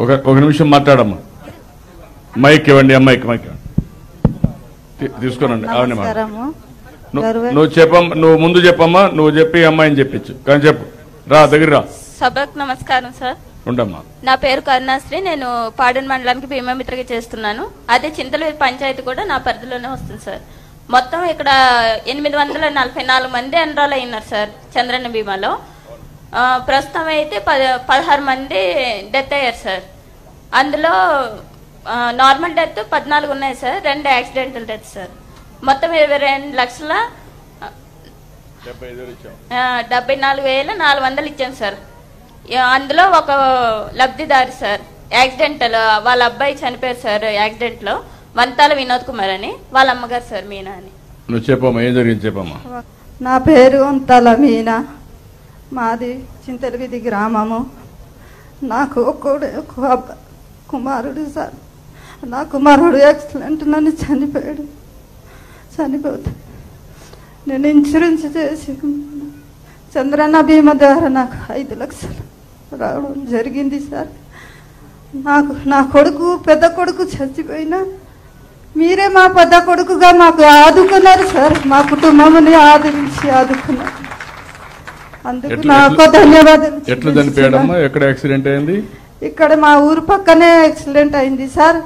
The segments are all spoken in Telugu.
ఒక ఒక నిమిషం మాట్లాడమ్మా. మైక్ ఇవ్వండి అమ్మాయికి మైక్ తీసుకోనండి. అవునే మాట నమస్కారము. నువ్వు- గర్వ- నువ్వు చెప్పమ్మా నువ్వు ముందు చెప్పమ్మా నువ్వు చెప్పి అమ్మాయిని చెప్పించు. కానీ చెప్పు. రా దగ్గర రా. సభకు నమస్కారం సార్. ఉండమ్మా. నా పేరు కరుణాశ్రీ. నేను పాడన్ మండలానికి భీమామిత్రగా చేస్తున్నాను. అదే చింతలూరు పంచాయతీ కూడా నా పరిధిలోనే వస్తుంది సార్. మొత్తం ఇక్కడ ఎనిమిది వందల నలభై నాలుగు మంది ఎన్రోల్ అయినారు సార్ చంద్రన్న బీమాలో ఆ, ప్రస్తుతం అయితే పద పదహారు మంది డెత్ అయ్యారు సార్. అందులో నార్మల్ డెత్ పద్నాలుగు ఉన్నాయి సార్. రెండు యాక్సిడెంటల్ డెత్ సార్. మొత్తం ఇరవై రెండు లక్షల ఆ, డెబ్బై నాలుగు వేల నాలుగు వందలు ఇచ్చాం సార్. అందులో ఒక లబ్ధిదారు సార్. యాక్సిడెంటల్ వాళ్ళ అబ్బాయి చనిపోయారు సార్ యాక్సిడెంట్లో వంతాల వినోద్ కుమార్ అని. వాళ్ళ అమ్మగారు సార్ మీనా అని. నువ్వు చెప్పమ్మా ఏం జరిగింది చెప్పమ్మా. నా పేరు అంతల మీనా. మాది చింతలవిధి గ్రామము. నాకు ఒక్కడు ఒక అబ్బ- కుమారుడు సార్. నా కుమారుడు యాక్సిడెంట్ నన్ను చనిపోయాడు. చనిపోతే నేను ఇన్సూరెన్స్ చేసి చంద్రన్న బీమా ద్వారా నాకు ఐదు లక్షలు రావడం జరిగింది సార్. నాకు నా కొడుకు పెద్ద కొడుకు చచ్చిపోయినా మీరే మా పెద్ద కొడుకుగా మాకు ఆదుకున్నారు సార్. మా కుటుంబముని ఆదరించి ఆదుకున్నారు. ఎట్లా- చనిపోయాడమ్మా? ఎక్కడ యాక్సిడెంట్ అయింది? ఇక్కడ మా ఊరు పక్కనే యాక్సిడెంట్ అయింది సార్.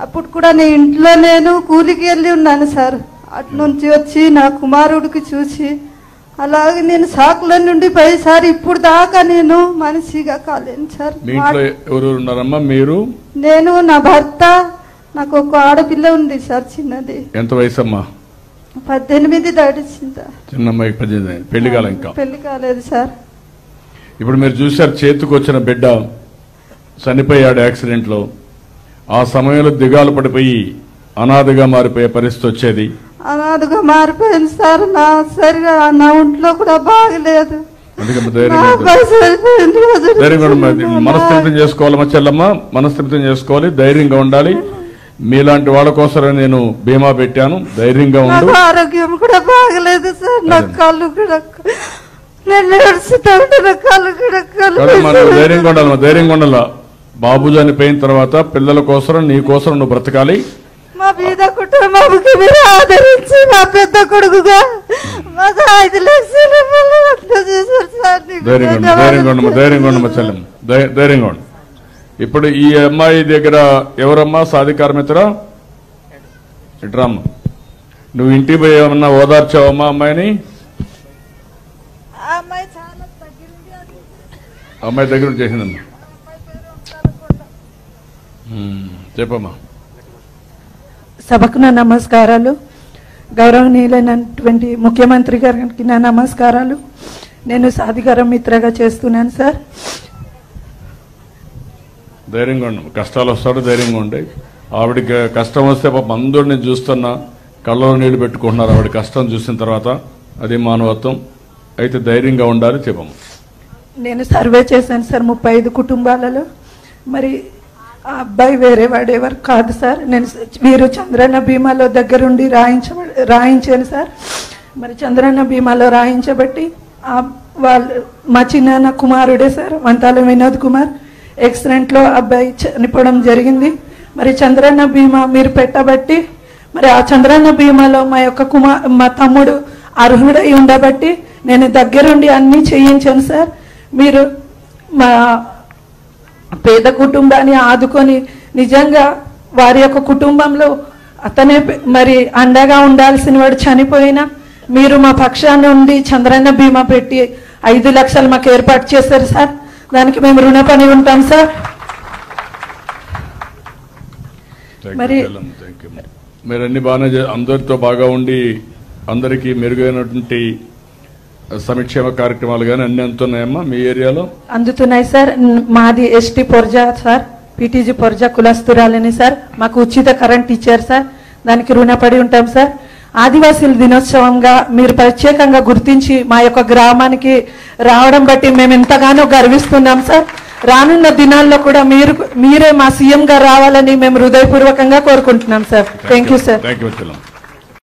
అప్పుడు కూడా నేను ఇంట్లో నేను కూలికి వెళ్ళి ఉన్నాను సార్. అటు నుంచి వచ్చి నా కుమారుడికి చూసి అలాగే నేను సాకుల నుండి పోయి సార్ ఇప్పుడు దాకా నేను మనిషిగా కాలేను సార్. ఉన్నారమ్మా? మీరు? నేను నా భర్త నాకు ఒక ఆడపిల్ల ఉంది సార్ చిన్నది. ఎంత వయసు అమ్మా పద్దెనిమిది దాటించింది? చిన్న అమ్మాయికి పద్దెనిమిది. పెళ్ళి కాలం ఇంకా. పెళ్ళి కాలేదు సార్. ఇప్పుడు మీరు చూశారు చేతికి వచ్చిన బిడ్డ చనిపోయాడు యాక్సిడెంట్లో ఆ సమయంలో దిగాలు పడిపోయి అనాథగా మారిపోయే పరిస్థితి వచ్చేది. అనాథగా మారిపోయింది సార్. నా సరిగా నా ఒంట్లో కూడా బాగలేదు. ఉండండి. మనస్థిమితం చేసుకోవాలి చెల్లమ్మ. మనస్థిమితం చేసుకోవాలి. ధైర్యంగా ఉండాలి. మీలాంటి వాళ్ళ కోసం నేను బీమా పెట్టాను. ధైర్యంగా ఉండు. ఆరోగ్యం కూడా బాగలేదు సార్. నా. కళ్ళు కూడా నేను ఏడుస్తుంటా ఉంటే నా కళ్ళు కూడా కళ్ళు ధైర్యంగా ఉండాలి ధైర్యంగా ఉండాలా. బాబు చనిపోయిన తర్వాత పిల్లల కోసం నీ కోసం నువ్వు బ్రతకాలి. మా బీద కుటుంబానికి మీరు ఆదరించి మా పెద్ద కొడుకుగా మాకు ఐదు లక్షల ధైర్యంగా ధైర్యంగా ఉండమ్మా ధైర్యంగా ఉండమ్మా చెల్లెమ్మ. ధైర్యంగా ఉండు. ఇప్పుడు ఈ అమ్మాయి దగ్గర ఎవరమ్మా? సాధికార మిత్ర ఇట్రామ్మా నువ్వు ఇంటికి పోయి ఏమన్నా ఓదార్చావమ్మా అమ్మాయిని? అమ్మాయి దగ్గర చేసిందమ్మా. చెప్పమ్మా. సభకు నా నమస్కారాలు. గౌరవనీయులైనటువంటి ముఖ్యమంత్రి గారికి నా నమస్కారాలు. నేను సాధికార మిత్రగా చేస్తున్నాను సార్. ధైర్యంగా ఉండం. కష్టాలు వస్తాడు ధైర్యంగా ఉండే. ఆవిడకి కష్టం వస్తే పాపం అందరిని చూస్తున్నా కళ్ళలో నీళ్ళు పెట్టుకుంటున్నారు. ఆవిడ కష్టం చూసిన తర్వాత అది మానవత్వం. అయితే ధైర్యంగా ఉండాలి చెప్పము. నేను సర్వే చేశాను సార్ ముప్పై ఐదు కుటుంబాలలో. మరి ఆ అబ్బాయి వేరే వాడు ఎవరు కాదు సార్. నేను వీరు చంద్రన్న బీమాలో దగ్గరుండి రాయించ రాయించాను సార్. మరి చంద్రన్న బీమాలో రాయించబట్టి ఆ వాళ్ళు మా చిన్న కుమారుడే సార్ వంతాల వినోద్ కుమార్. యాక్సిడెంట్లో అబ్బాయి చనిపోవడం జరిగింది. మరి చంద్రన్న బీమా మీరు పెట్టబట్టి మరి ఆ చంద్రన్న బీమాలో మా యొక్క కుమార్ మా తమ్ముడు అర్హుడై ఉండబట్టి నేను దగ్గరుండి అన్నీ చేయించాను సార్. మీరు మా పేద కుటుంబాన్ని ఆదుకొని నిజంగా వారి యొక్క కుటుంబంలో అతనే మరి అండగా ఉండాల్సిన వాడు చనిపోయినా మీరు మా పక్షాన్ని ఉండి చంద్రన్న బీమా పెట్టి ఐదు లక్షలు మాకు ఏర్పాటు చేశారు సార్. దానికి మేము రుణపడి ఉంటాం సార్. మరి- మీరు అన్ని బాగానే అందరితో బాగా ఉండి అందరికీ మెరుగైనటువంటి సంక్షేమ కార్యక్రమాలు కానీ అన్ని అందుతున్నాయమ్మా మీ ఏరియాలో? అందుతున్నాయి సార్. మాది ST Porja sir. PTG Porja కులస్తురాలని sir. మాకు ఉచిత కరెంట్ ఇచ్చారు సార్. దానికి రుణపడి ఉంటాం సార్. ఆదివాసీల దినోత్సవంగా మీరు ప్రత్యేకంగా గుర్తించి మా యొక్క గ్రామానికి రావడం బట్టి మేము ఎంతగానో గర్విస్తున్నాం సార్. రానున్న దినాల్లో కూడా మీరు మీరే మా సీఎం గా రావాలని మేము హృదయపూర్వకంగా కోరుకుంటున్నాం సార్. Thank you sir